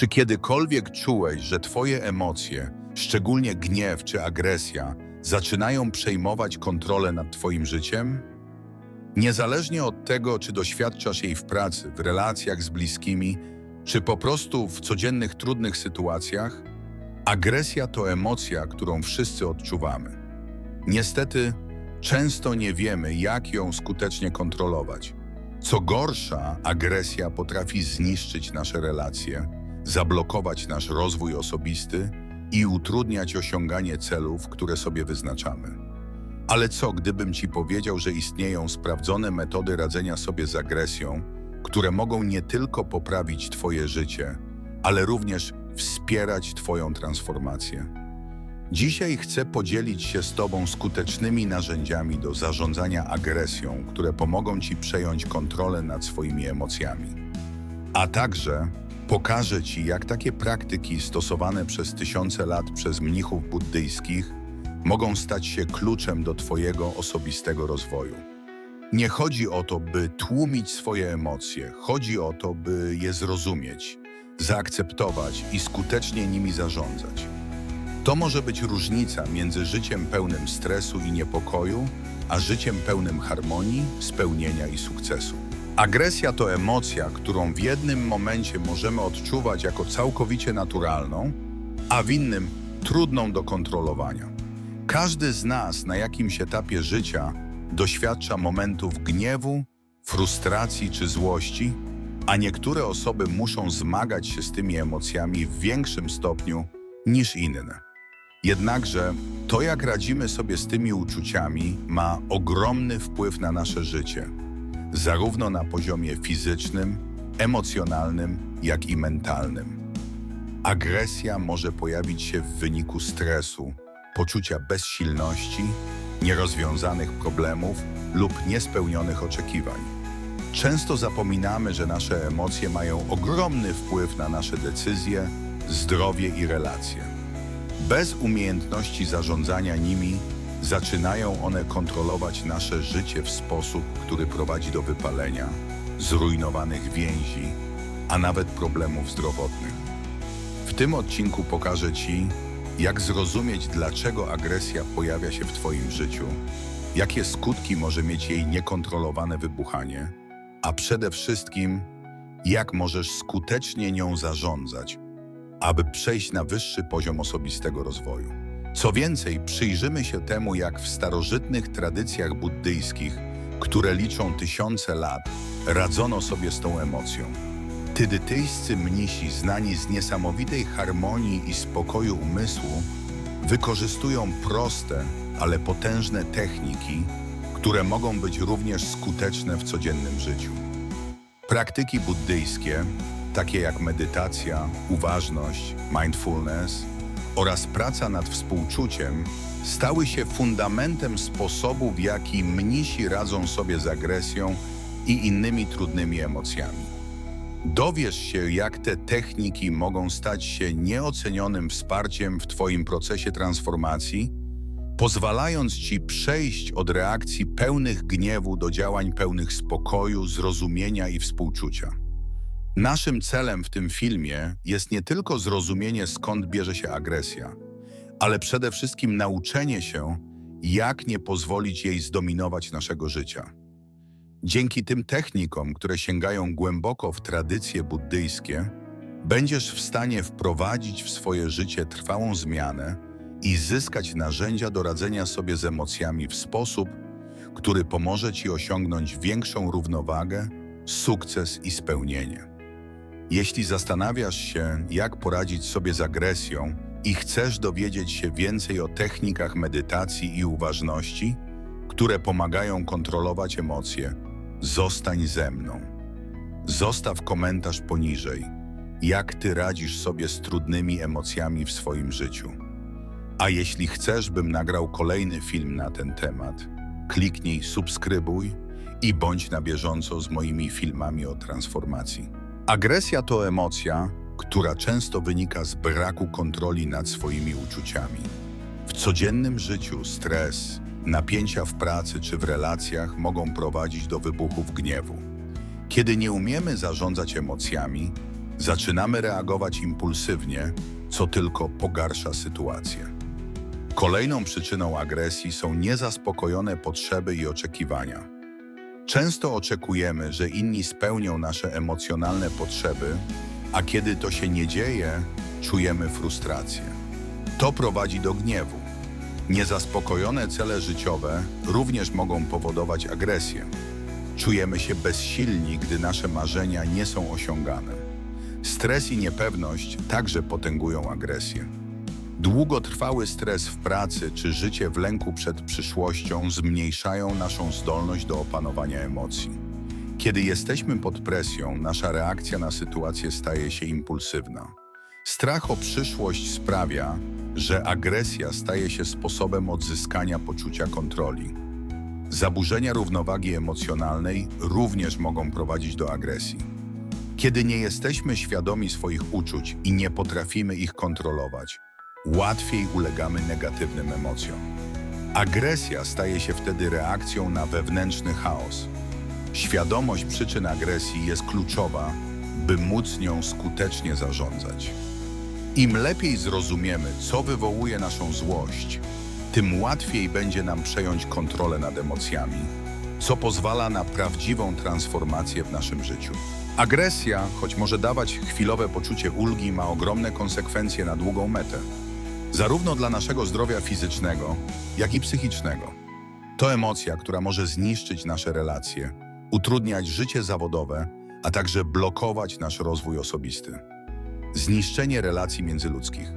Czy kiedykolwiek czułeś, że twoje emocje, szczególnie gniew czy agresja, zaczynają przejmować kontrolę nad twoim życiem? Niezależnie od tego, czy doświadczasz jej w pracy, w relacjach z bliskimi, czy po prostu w codziennych trudnych sytuacjach, agresja to emocja, którą wszyscy odczuwamy. Niestety, często nie wiemy, jak ją skutecznie kontrolować. Co gorsza, agresja potrafi zniszczyć nasze relacje, zablokować nasz rozwój osobisty i utrudniać osiąganie celów, które sobie wyznaczamy. Ale co, gdybym ci powiedział, że istnieją sprawdzone metody radzenia sobie z agresją, które mogą nie tylko poprawić Twoje życie, ale również wspierać Twoją transformację? Dzisiaj chcę podzielić się z Tobą skutecznymi narzędziami do zarządzania agresją, które pomogą Ci przejąć kontrolę nad swoimi emocjami. A także pokażę Ci, jak takie praktyki stosowane przez tysiące lat przez mnichów buddyjskich mogą stać się kluczem do Twojego osobistego rozwoju. Nie chodzi o to, by tłumić swoje emocje, chodzi o to, by je zrozumieć, zaakceptować i skutecznie nimi zarządzać. To może być różnica między życiem pełnym stresu i niepokoju, a życiem pełnym harmonii, spełnienia i sukcesu. Agresja to emocja, którą w jednym momencie możemy odczuwać jako całkowicie naturalną, a w innym trudną do kontrolowania. Każdy z nas na jakimś etapie życia doświadcza momentów gniewu, frustracji czy złości, a niektóre osoby muszą zmagać się z tymi emocjami w większym stopniu niż inne. Jednakże to, jak radzimy sobie z tymi uczuciami, ma ogromny wpływ na nasze życie, zarówno na poziomie fizycznym, emocjonalnym, jak i mentalnym. Agresja może pojawić się w wyniku stresu, poczucia bezsilności, nierozwiązanych problemów lub niespełnionych oczekiwań. Często zapominamy, że nasze emocje mają ogromny wpływ na nasze decyzje, zdrowie i relacje. Bez umiejętności zarządzania nimi zaczynają one kontrolować nasze życie w sposób, który prowadzi do wypalenia, zrujnowanych więzi, a nawet problemów zdrowotnych. W tym odcinku pokażę Ci, jak zrozumieć, dlaczego agresja pojawia się w Twoim życiu, jakie skutki może mieć jej niekontrolowane wybuchanie, a przede wszystkim, jak możesz skutecznie nią zarządzać, aby przejść na wyższy poziom osobistego rozwoju. Co więcej, przyjrzymy się temu, jak w starożytnych tradycjach buddyjskich, które liczą tysiące lat, radzono sobie z tą emocją. Tydytyjscy mnisi, znani z niesamowitej harmonii i spokoju umysłu, wykorzystują proste, ale potężne techniki, które mogą być również skuteczne w codziennym życiu. Praktyki buddyjskie, takie jak medytacja, uważność, mindfulness oraz praca nad współczuciem, stały się fundamentem sposobu, w jaki mnisi radzą sobie z agresją i innymi trudnymi emocjami. Dowiesz się, jak te techniki mogą stać się nieocenionym wsparciem w Twoim procesie transformacji, pozwalając Ci przejść od reakcji pełnych gniewu do działań pełnych spokoju, zrozumienia i współczucia. Naszym celem w tym filmie jest nie tylko zrozumienie, skąd bierze się agresja, ale przede wszystkim nauczenie się, jak nie pozwolić jej zdominować naszego życia. Dzięki tym technikom, które sięgają głęboko w tradycje buddyjskie, będziesz w stanie wprowadzić w swoje życie trwałą zmianę i zyskać narzędzia do radzenia sobie z emocjami w sposób, który pomoże Ci osiągnąć większą równowagę, sukces i spełnienie. Jeśli zastanawiasz się, jak poradzić sobie z agresją i chcesz dowiedzieć się więcej o technikach medytacji i uważności, które pomagają kontrolować emocje, zostań ze mną. Zostaw komentarz poniżej, jak ty radzisz sobie z trudnymi emocjami w swoim życiu. A jeśli chcesz, bym nagrał kolejny film na ten temat, kliknij subskrybuj i bądź na bieżąco z moimi filmami o transformacji. Agresja to emocja, która często wynika z braku kontroli nad swoimi uczuciami. W codziennym życiu stres, napięcia w pracy czy w relacjach mogą prowadzić do wybuchów gniewu. Kiedy nie umiemy zarządzać emocjami, zaczynamy reagować impulsywnie, co tylko pogarsza sytuację. Kolejną przyczyną agresji są niezaspokojone potrzeby i oczekiwania. Często oczekujemy, że inni spełnią nasze emocjonalne potrzeby, a kiedy to się nie dzieje, czujemy frustrację. To prowadzi do gniewu. Niezaspokojone cele życiowe również mogą powodować agresję. Czujemy się bezsilni, gdy nasze marzenia nie są osiągane. Stres i niepewność także potęgują agresję. Długotrwały stres w pracy czy życie w lęku przed przyszłością zmniejszają naszą zdolność do opanowania emocji. Kiedy jesteśmy pod presją, nasza reakcja na sytuację staje się impulsywna. Strach o przyszłość sprawia, że agresja staje się sposobem odzyskania poczucia kontroli. Zaburzenia równowagi emocjonalnej również mogą prowadzić do agresji. Kiedy nie jesteśmy świadomi swoich uczuć i nie potrafimy ich kontrolować, łatwiej ulegamy negatywnym emocjom. Agresja staje się wtedy reakcją na wewnętrzny chaos. Świadomość przyczyn agresji jest kluczowa, by móc nią skutecznie zarządzać. Im lepiej zrozumiemy, co wywołuje naszą złość, tym łatwiej będzie nam przejąć kontrolę nad emocjami, co pozwala na prawdziwą transformację w naszym życiu. Agresja, choć może dawać chwilowe poczucie ulgi, ma ogromne konsekwencje na długą metę, zarówno dla naszego zdrowia fizycznego, jak i psychicznego. To emocja, która może zniszczyć nasze relacje, utrudniać życie zawodowe, a także blokować nasz rozwój osobisty. Zniszczenie relacji międzyludzkich.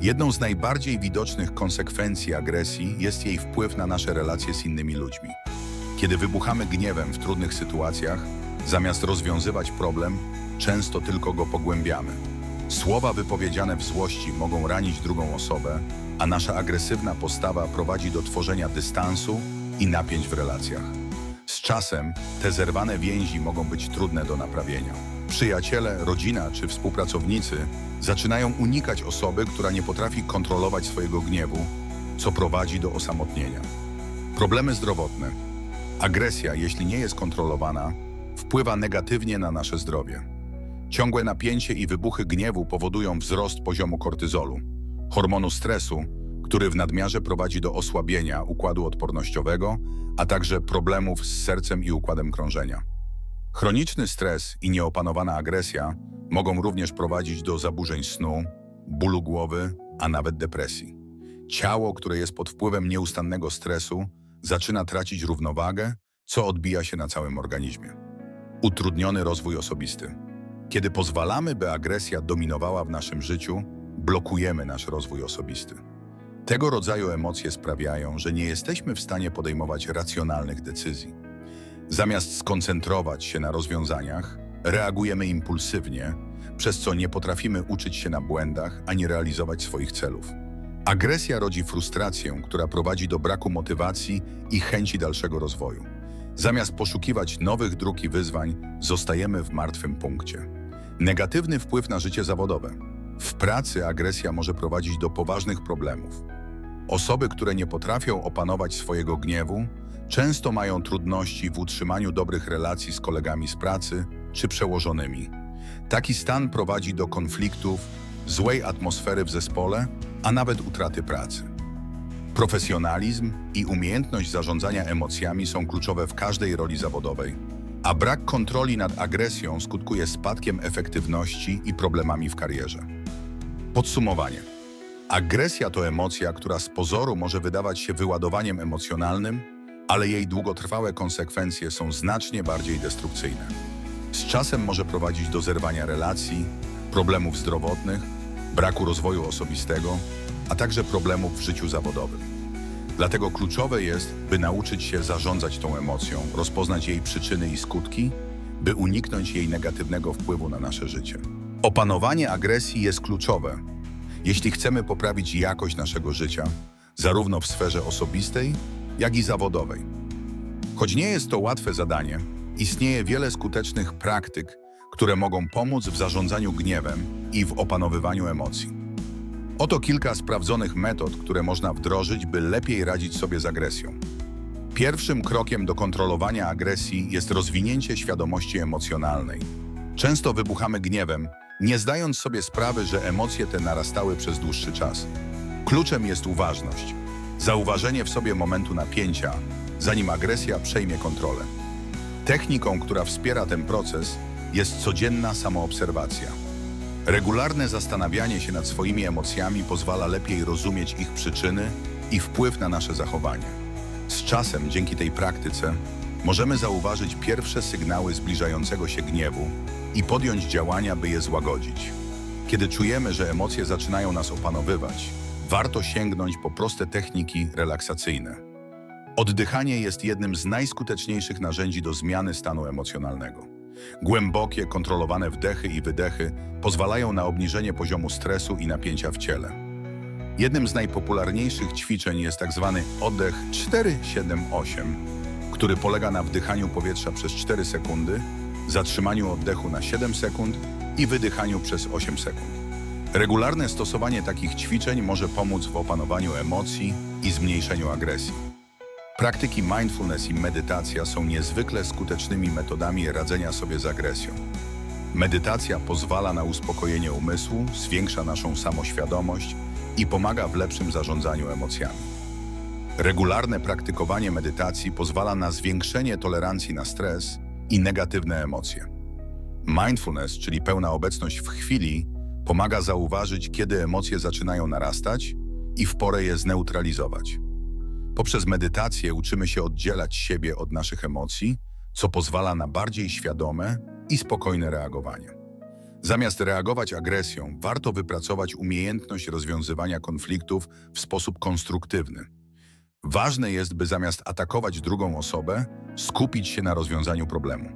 Jedną z najbardziej widocznych konsekwencji agresji jest jej wpływ na nasze relacje z innymi ludźmi. Kiedy wybuchamy gniewem w trudnych sytuacjach, zamiast rozwiązywać problem, często tylko go pogłębiamy. Słowa wypowiedziane w złości mogą ranić drugą osobę, a nasza agresywna postawa prowadzi do tworzenia dystansu i napięć w relacjach. Z czasem te zerwane więzi mogą być trudne do naprawienia. Przyjaciele, rodzina czy współpracownicy zaczynają unikać osoby, która nie potrafi kontrolować swojego gniewu, co prowadzi do osamotnienia. Problemy zdrowotne. Agresja, jeśli nie jest kontrolowana, wpływa negatywnie na nasze zdrowie. Ciągłe napięcie i wybuchy gniewu powodują wzrost poziomu kortyzolu, hormonu stresu, który w nadmiarze prowadzi do osłabienia układu odpornościowego, a także problemów z sercem i układem krążenia. Chroniczny stres i nieopanowana agresja mogą również prowadzić do zaburzeń snu, bólu głowy, a nawet depresji. Ciało, które jest pod wpływem nieustannego stresu, zaczyna tracić równowagę, co odbija się na całym organizmie. Utrudniony rozwój osobisty. Kiedy pozwalamy, by agresja dominowała w naszym życiu, blokujemy nasz rozwój osobisty. Tego rodzaju emocje sprawiają, że nie jesteśmy w stanie podejmować racjonalnych decyzji. Zamiast skoncentrować się na rozwiązaniach, reagujemy impulsywnie, przez co nie potrafimy uczyć się na błędach ani realizować swoich celów. Agresja rodzi frustrację, która prowadzi do braku motywacji i chęci dalszego rozwoju. Zamiast poszukiwać nowych dróg i wyzwań, zostajemy w martwym punkcie. Negatywny wpływ na życie zawodowe. W pracy agresja może prowadzić do poważnych problemów. Osoby, które nie potrafią opanować swojego gniewu, często mają trudności w utrzymaniu dobrych relacji z kolegami z pracy czy przełożonymi. Taki stan prowadzi do konfliktów, złej atmosfery w zespole, a nawet utraty pracy. Profesjonalizm i umiejętność zarządzania emocjami są kluczowe w każdej roli zawodowej, a brak kontroli nad agresją skutkuje spadkiem efektywności i problemami w karierze. Podsumowanie. Agresja to emocja, która z pozoru może wydawać się wyładowaniem emocjonalnym, ale jej długotrwałe konsekwencje są znacznie bardziej destrukcyjne. Z czasem może prowadzić do zerwania relacji, problemów zdrowotnych, braku rozwoju osobistego, a także problemów w życiu zawodowym. Dlatego kluczowe jest, by nauczyć się zarządzać tą emocją, rozpoznać jej przyczyny i skutki, by uniknąć jej negatywnego wpływu na nasze życie. Opanowanie agresji jest kluczowe, jeśli chcemy poprawić jakość naszego życia, zarówno w sferze osobistej, jak i zawodowej. Choć nie jest to łatwe zadanie, istnieje wiele skutecznych praktyk, które mogą pomóc w zarządzaniu gniewem i w opanowywaniu emocji. Oto kilka sprawdzonych metod, które można wdrożyć, by lepiej radzić sobie z agresją. Pierwszym krokiem do kontrolowania agresji jest rozwinięcie świadomości emocjonalnej. Często wybuchamy gniewem, nie zdając sobie sprawy, że emocje te narastały przez dłuższy czas. Kluczem jest uważność. Zauważenie w sobie momentu napięcia, zanim agresja przejmie kontrolę. Techniką, która wspiera ten proces, jest codzienna samoobserwacja. Regularne zastanawianie się nad swoimi emocjami pozwala lepiej rozumieć ich przyczyny i wpływ na nasze zachowanie. Z czasem, dzięki tej praktyce, możemy zauważyć pierwsze sygnały zbliżającego się gniewu i podjąć działania, by je złagodzić. Kiedy czujemy, że emocje zaczynają nas opanowywać, warto sięgnąć po proste techniki relaksacyjne. Oddychanie jest jednym z najskuteczniejszych narzędzi do zmiany stanu emocjonalnego. Głębokie, kontrolowane wdechy i wydechy pozwalają na obniżenie poziomu stresu i napięcia w ciele. Jednym z najpopularniejszych ćwiczeń jest tzw. oddech 4-7-8, który polega na wdychaniu powietrza przez 4 sekundy, zatrzymaniu oddechu na 7 sekund i wydychaniu przez 8 sekund. Regularne stosowanie takich ćwiczeń może pomóc w opanowaniu emocji i zmniejszeniu agresji. Praktyki mindfulness i medytacja są niezwykle skutecznymi metodami radzenia sobie z agresją. Medytacja pozwala na uspokojenie umysłu, zwiększa naszą samoświadomość i pomaga w lepszym zarządzaniu emocjami. Regularne praktykowanie medytacji pozwala na zwiększenie tolerancji na stres i negatywne emocje. Mindfulness, czyli pełna obecność w chwili, pomaga zauważyć, kiedy emocje zaczynają narastać i w porę je zneutralizować. Poprzez medytację uczymy się oddzielać siebie od naszych emocji, co pozwala na bardziej świadome i spokojne reagowanie. Zamiast reagować agresją, warto wypracować umiejętność rozwiązywania konfliktów w sposób konstruktywny. Ważne jest, by zamiast atakować drugą osobę, skupić się na rozwiązaniu problemu.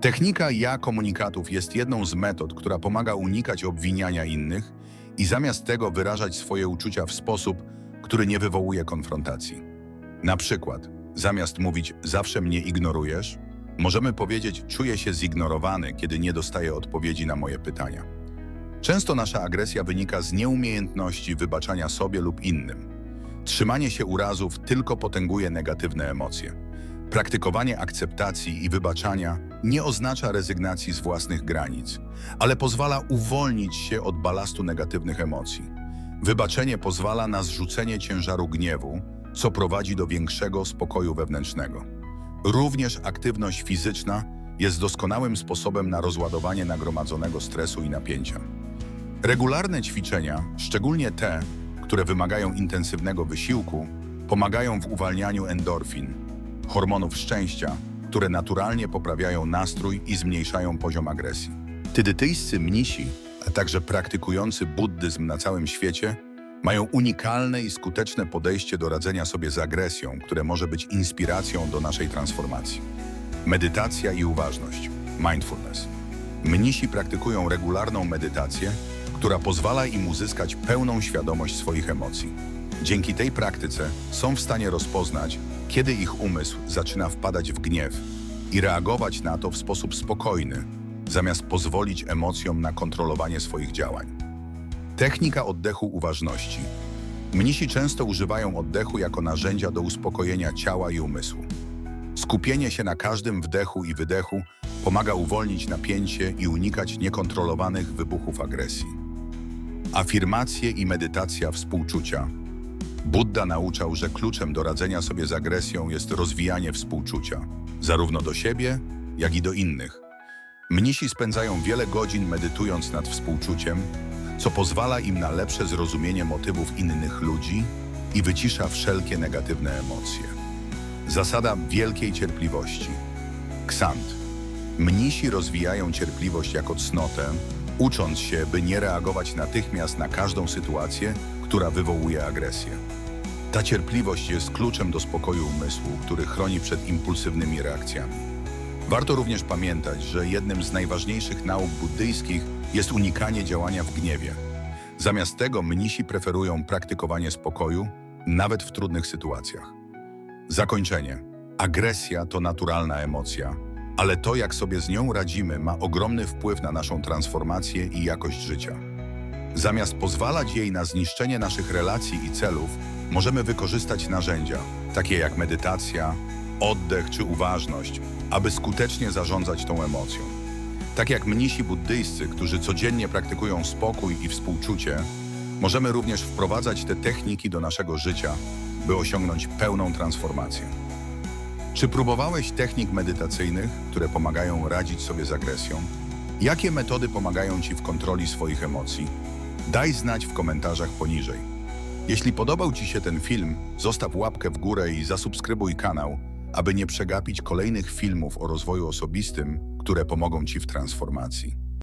Technika ja komunikatów jest jedną z metod, która pomaga unikać obwiniania innych i zamiast tego wyrażać swoje uczucia w sposób, który nie wywołuje konfrontacji. Na przykład, zamiast mówić zawsze mnie ignorujesz, możemy powiedzieć czuję się zignorowany, kiedy nie dostaję odpowiedzi na moje pytania. Często nasza agresja wynika z nieumiejętności wybaczania sobie lub innym. Trzymanie się urazów tylko potęguje negatywne emocje. Praktykowanie akceptacji i wybaczania nie oznacza rezygnacji z własnych granic, ale pozwala uwolnić się od balastu negatywnych emocji. Wybaczenie pozwala na zrzucenie ciężaru gniewu, co prowadzi do większego spokoju wewnętrznego. Również aktywność fizyczna jest doskonałym sposobem na rozładowanie nagromadzonego stresu i napięcia. Regularne ćwiczenia, szczególnie te, które wymagają intensywnego wysiłku, pomagają w uwalnianiu endorfin, hormonów szczęścia, które naturalnie poprawiają nastrój i zmniejszają poziom agresji. Tydytyjscy mnisi, a także praktykujący buddyzm na całym świecie, mają unikalne i skuteczne podejście do radzenia sobie z agresją, które może być inspiracją do naszej transformacji. Medytacja i uważność mindfulness. Mnisi praktykują regularną medytację, która pozwala im uzyskać pełną świadomość swoich emocji. Dzięki tej praktyce są w stanie rozpoznać, kiedy ich umysł zaczyna wpadać w gniew i reagować na to w sposób spokojny, zamiast pozwolić emocjom na kontrolowanie swoich działań. Technika oddechu uważności. Mnisi często używają oddechu jako narzędzia do uspokojenia ciała i umysłu. Skupienie się na każdym wdechu i wydechu pomaga uwolnić napięcie i unikać niekontrolowanych wybuchów agresji. Afirmacje i medytacja współczucia. Buddha nauczał, że kluczem do radzenia sobie z agresją jest rozwijanie współczucia, zarówno do siebie, jak i do innych. Mnisi spędzają wiele godzin medytując nad współczuciem, co pozwala im na lepsze zrozumienie motywów innych ludzi i wycisza wszelkie negatywne emocje. Zasada wielkiej cierpliwości. Ksant. Mnisi rozwijają cierpliwość jako cnotę, ucząc się, by nie reagować natychmiast na każdą sytuację, która wywołuje agresję. Ta cierpliwość jest kluczem do spokoju umysłu, który chroni przed impulsywnymi reakcjami. Warto również pamiętać, że jednym z najważniejszych nauk buddyjskich jest unikanie działania w gniewie. Zamiast tego mnisi preferują praktykowanie spokoju, nawet w trudnych sytuacjach. Zakończenie. Agresja to naturalna emocja, ale to, jak sobie z nią radzimy, ma ogromny wpływ na naszą transformację i jakość życia. Zamiast pozwalać jej na zniszczenie naszych relacji i celów, możemy wykorzystać narzędzia, takie jak medytacja, oddech czy uważność, aby skutecznie zarządzać tą emocją. Tak jak mnisi buddyjscy, którzy codziennie praktykują spokój i współczucie, możemy również wprowadzać te techniki do naszego życia, by osiągnąć pełną transformację. Czy próbowałeś technik medytacyjnych, które pomagają radzić sobie z agresją? Jakie metody pomagają Ci w kontroli swoich emocji? Daj znać w komentarzach poniżej. Jeśli podobał Ci się ten film, zostaw łapkę w górę i zasubskrybuj kanał, aby nie przegapić kolejnych filmów o rozwoju osobistym, które pomogą Ci w transformacji.